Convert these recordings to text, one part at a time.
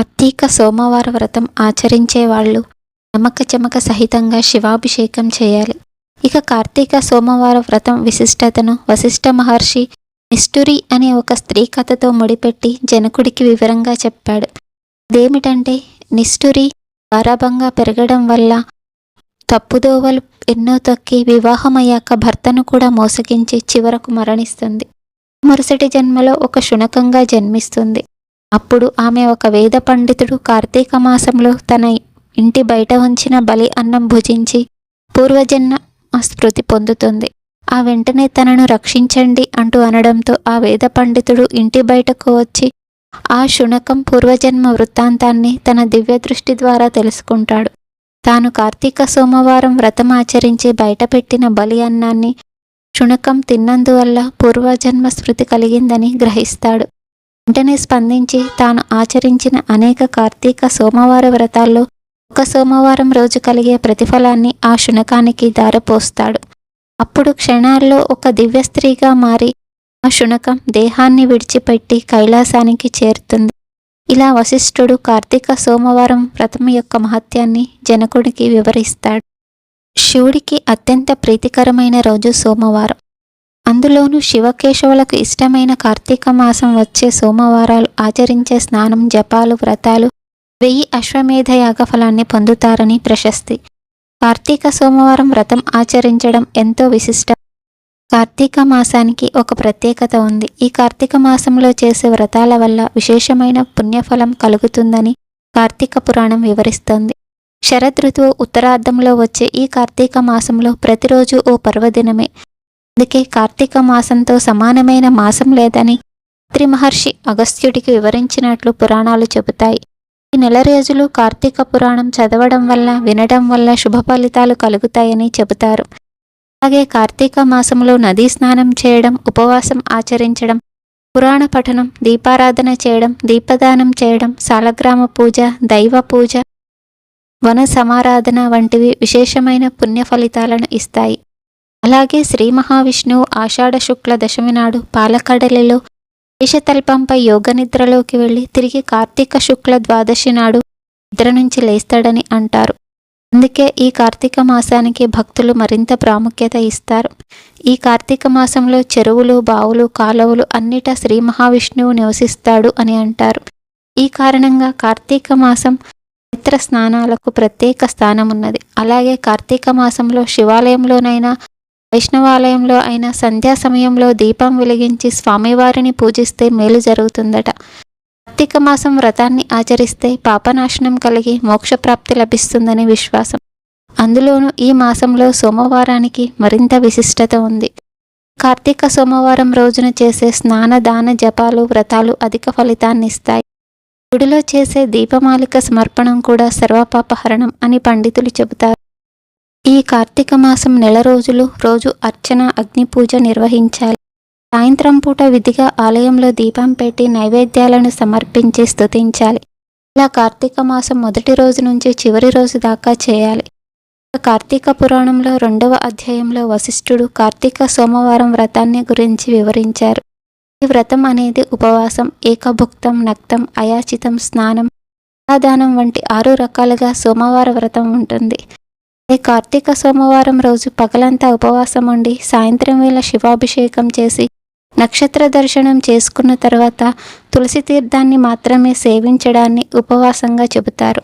కార్తీక సోమవార వ్రతం ఆచరించే వాళ్ళు నమ్మక చెమక సహితంగా శివాభిషేకం చేయాలి. ఇక కార్తీక సోమవార వ్రతం విశిష్టతను వశిష్ఠ మహర్షి నిష్ఠురి అనే ఒక స్త్రీ కథతో ముడిపెట్టి జనకుడికి వివరంగా చెప్పాడు. అదేమిటంటే నిష్ఠురి గారాభంగా పెరగడం వల్ల తప్పుదోవలు ఎన్నో తొక్కి వివాహమయ్యాక భర్తను కూడా మోసగించి చివరకు మరణిస్తుంది. మరుసటి జన్మలో ఒక శునకంగా జన్మిస్తుంది. అప్పుడు ఆమె ఒక వేద పండితుడు కార్తీక మాసంలో తన ఇంటి బయట ఉంచిన బలి అన్నం భుజించి పూర్వజన్మ స్మృతి పొందుతుంది. ఆ వెంటనే తనను రక్షించండి అంటూ అనడంతో ఆ వేద పండితుడు ఇంటి బయటకు వచ్చి ఆ శునకం పూర్వజన్మ వృత్తాంతాన్ని తన దివ్య దృష్టి ద్వారా తెలుసుకుంటాడు. తాను కార్తీక సోమవారం వ్రతం ఆచరించి బయటపెట్టిన బలి అన్నాన్ని శునకం తిన్నందువల్ల పూర్వజన్మ స్మృతి కలిగిందని గ్రహిస్తాడు. వెంటనే స్పందించి తాను ఆచరించిన అనేక కార్తీక సోమవార వ్రతాల్లో ఒక సోమవారం రోజు కలిగే ప్రతిఫలాన్ని ఆ శునకానికి దారపోస్తాడు. అప్పుడు క్షణాల్లో ఒక దివ్య స్త్రీగా మారి ఆ శునకం దేహాన్ని విడిచిపెట్టి కైలాసానికి చేరుతుంది. ఇలా వశిష్ఠుడు కార్తీక సోమవారం వ్రతం యొక్క మహత్యాన్ని జనకుడికి వివరిస్తాడు. శివుడికి అత్యంత ప్రీతికరమైన రోజు సోమవారం. అందులోనూ శివకేశవులకు ఇష్టమైన కార్తీక మాసం వచ్చే సోమవారాలు ఆచరించే స్నానం జపాలు వ్రతాలు వెయ్యి అశ్వమేధ యాగ ఫలాన్ని పొందుతారని ప్రశస్తి. కార్తీక సోమవారం వ్రతం ఆచరించడం ఎంతో విశిష్టం కార్తీక మాసానికి ఒక ప్రత్యేకత ఉంది. ఈ కార్తీక మాసంలో చేసే వ్రతాల వల్ల విశేషమైన పుణ్యఫలం కలుగుతుందని కార్తీక పురాణం వివరిస్తోంది. శరదృతువు ఉత్తరార్ధంలో వచ్చే ఈ కార్తీక మాసంలో ప్రతిరోజు ఓ పర్వదినమే అందుకే కార్తీక మాసంతో సమానమైన మాసం లేదని త్రి మహర్షి అగస్త్యుడికి వివరించినట్లు పురాణాలు చెబుతాయి. ఈ నెల రోజులు కార్తీక పురాణం చదవడం వల్ల వినడం వల్ల శుభ ఫలితాలు కలుగుతాయని చెబుతారు. అలాగే కార్తీక మాసంలో నదీ స్నానం చేయడం ఉపవాసం ఆచరించడం పురాణ పఠనం దీపారాధన చేయడం దీపదానం చేయడం సాలగ్రామ పూజ దైవ పూజ వన సమారాధన వంటివి విశేషమైన పుణ్య ఫలితాలను ఇస్తాయి. అలాగే శ్రీ మహావిష్ణువు ఆషాఢ శుక్ల దశమి నాడు పాలకడలిలో దేశతల్పంపై యోగనిద్రలోకి వెళ్ళి తిరిగి కార్తీక శుక్ల ద్వాదశి నాడు నిద్ర నుంచి లేస్తాడని అంటారు. అందుకే ఈ కార్తీక మాసానికి భక్తులు మరింత ప్రాముఖ్యత ఇస్తారు. ఈ కార్తీక మాసంలో చెరువులు బావులు కాలువలు అన్నిటా శ్రీ మహావిష్ణువు నివసిస్తాడు అని అంటారు. ఈ కారణంగా కార్తీక మాసం పవిత్ర స్నానాలకు ప్రత్యేక స్థానం ఉన్నది అలాగే కార్తీక మాసంలో శివాలయంలోనైనా వైష్ణవాలయంలో అయినా సంధ్యా సమయంలో దీపం వెలిగించి స్వామివారిని పూజిస్తే మేలు జరుగుతుందట. కార్తీక మాసం వ్రతాన్ని ఆచరిస్తే పాపనాశనం కలిగి మోక్షప్రాప్తి లభిస్తుందని విశ్వాసం. అందులోనూ ఈ మాసంలో సోమవారానికి మరింత విశిష్టత ఉంది. కార్తీక సోమవారం రోజున చేసే స్నాన దాన జపాలు వ్రతాలు అధిక ఫలితాన్ని ఇస్తాయి. గుడిలో చేసే దీపమాలిక సమర్పణం కూడా సర్వపాపహరణం అని పండితులు చెబుతారు. ఈ కార్తీక మాసం నెల రోజులు రోజు అర్చన అగ్ని పూజ నిర్వహించాలి. సాయంత్రం పూట విధిగా ఆలయంలో దీపం పెట్టి నైవేద్యాలను సమర్పించి స్థుతించాలి ఇలా కార్తీక మాసం మొదటి రోజు నుంచి చివరి రోజు దాకా చేయాలి. కార్తీక పురాణంలో రెండవ అధ్యాయంలో వశిష్ఠుడు కార్తీక సోమవారం వ్రతాన్ని గురించి వివరించారు. ఈ వ్రతం అనేది ఉపవాసం ఏకభుక్తం నక్తం అయాచితం స్నానం దానం వంటి ఆరు రకాలుగా సోమవార వ్రతం ఉంటుంది. కార్తీక సోమవారం రోజు పగలంతా ఉపవాసం ఉండి సాయంత్రం వేళ శివాభిషేకం చేసి నక్షత్ర దర్శనం చేసుకున్న తర్వాత తులసి తీర్థాన్ని మాత్రమే సేవించడాన్ని ఉపవాసంగా చెబుతారు.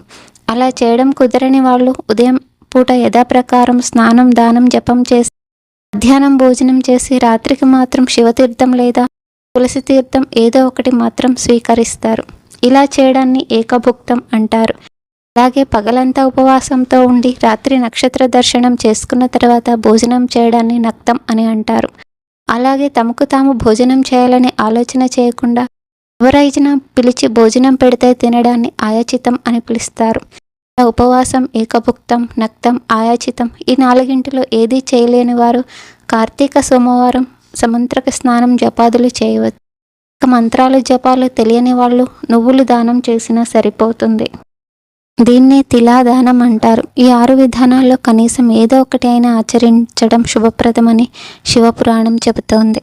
అలా చేయడం కుదరని వాళ్ళు ఉదయం పూట యథాప్రకారం స్నానం దానం జపం చేసి మధ్యాహ్నం భోజనం చేసి రాత్రికి మాత్రం శివతీర్థం లేదా తులసి తీర్థం ఏదో ఒకటి మాత్రం స్వీకరిస్తారు. ఇలా చేయడాన్ని ఏకభుక్తం అంటారు. అలాగే పగలంతా ఉపవాసంతో ఉండి రాత్రి నక్షత్ర దర్శనం చేసుకున్న తర్వాత భోజనం చేయడాన్ని నక్తం అని అంటారు. అలాగే తమకు తాము భోజనం చేయాలనే ఆలోచన చేయకుండా ఎవరైనా పిలిచి భోజనం పెడితే తినడాన్ని ఆయాచితం అని పిలుస్తారు. ఉపవాసం ఏకభుక్తం నక్తం ఆయాచితం ఈ నాలుగింటిలో ఏదీ చేయలేని వారు కార్తీక సోమవారం సమంత్రక స్నానం జపాదులు చేయవచ్చు. మంత్రాలు జపాలు తెలియని వాళ్ళు నువ్వులు దానం చేసినా సరిపోతుంది. దీన్నే తిలాదానం అంటారు. ఈ ఆరు విధానాల్లో కనీసం ఏదో ఒకటి అయినా ఆచరించడం శుభప్రదమని శివపురాణం చెబుతోంది.